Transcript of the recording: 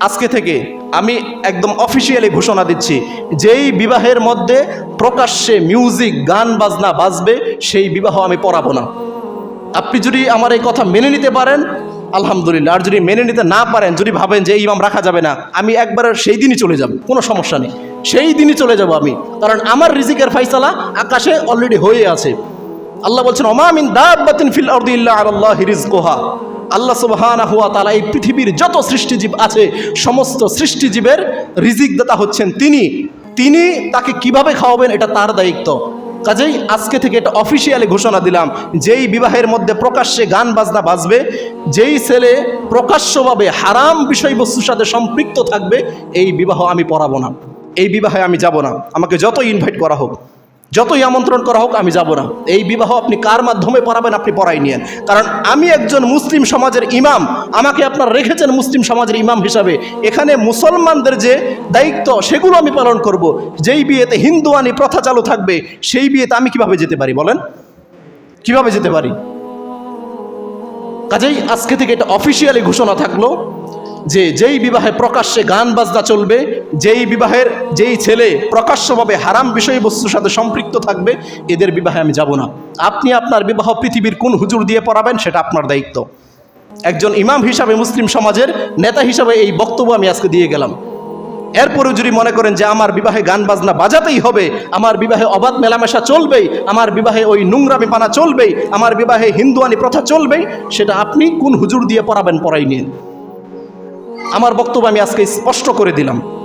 আজকে থেকে আমি একদম অফিসিয়ালি ঘোষণা দিচ্ছি, যেই বিবাহের মধ্যে প্রকাশ্যে মিউজিক গান, বাজনা বাজবে, সেই বিবাহ আমি পড়াবো না। আপনি যদি আমার এই কথা মেনে নিতে পারেন, আলহামদুলিল্লাহ। আর যদি মেনে নিতে না পারেন, যদি ভাবেন যে ইমাম রাখা যাবে না, আমি একবার সেই দিনই চলে যাব, কোনো সমস্যা নেই। সেই দিনই চলে যাব আমি। কারণ আমার রিজিকের ফাইসালা আকাশে অলরেডি হয়ে আছে। আল্লাহ বলছেন ওমামিন দাব্বাতিন ফিল আরদি ইল্লা আলাল্লাহি রিজকুহা। আল্লাহ সুবহানাহু হুয়া তালা এই পৃথিবীর যত সৃষ্টিজীব আছে, সমস্ত সৃষ্টিজীবের রিজিক দাতা হচ্ছেন তিনি। তিনি তাকে কীভাবে খাওয়াবেন এটা তার দায়িত্ব। কাজেই আজকে থেকে এটা অফিসিয়ালি ঘোষণা দিলাম, যেই বিবাহের মধ্যে প্রকাশ্যে গান বাজনা বাজবে, যেই ছেলে প্রকাশ্যভাবে হারাম বিষয়বস্তুর সাথে সম্পৃক্ত থাকবে, এই বিবাহ আমি পড়াবো না। এই বিবাহে আমি যাব না। আমাকে যত ইনভাইট করা হোক। যতই আমন্ত্রণ করা হোক, আমি যাব না। এই বিবাহ আপনি কার মাধ্যমে পড়াবেন আপনি পড়াই নিয়েন। কারণ আমি একজন মুসলিম সমাজের ইমাম, আমাকে আপনার রেখেছেন মুসলিম সমাজের ইমাম হিসাবে। এখানে মুসলমানদের যে দায়িত্ব, সেগুলো আমি পালন করব। যেই বিয়েতে হিন্দুয়ানি প্রথা চালু থাকবে, সেই বিয়েতে আমি কীভাবে যেতে পারি বলেন? কীভাবে যেতে পারি? কাজেই আজকে থেকে এটা অফিসিয়ালি ঘোষণা থাকল যে, যেই বিবাহে প্রকাশ্যে গান বাজনা চলবে যেই বিবাহের, যেই ছেলে প্রকাশ্যভাবে হারাম বিষয়বস্তুর সাথে সম্পৃক্ত থাকবে, এদের বিবাহে আমি যাব না। আপনি আপনার বিবাহ পৃথিবীর কোন হুজুর দিয়ে পড়াবেন সেটা আপনার দায়িত্ব। একজন ইমাম হিসাবে মুসলিম সমাজের নেতা হিসাবে এই বক্তব্য আমি আজকে দিয়ে গেলাম। এরপরেও যদি মনে করেন যে আমার বিবাহে গান বাজনা বাজাতেই হবে, আমার বিবাহে অবাধ মেলামেশা চলবেই, আমার বিবাহে ওই নোংরামি পানা চলবেই, আমার বিবাহে হিন্দুয়ানি প্রথা চলবেই, সেটা আপনি কোন হুজুর দিয়ে পড়াবেন পড়াই নিন। আমার বক্তব্য আমি আজকে স্পষ্ট করে দিলাম।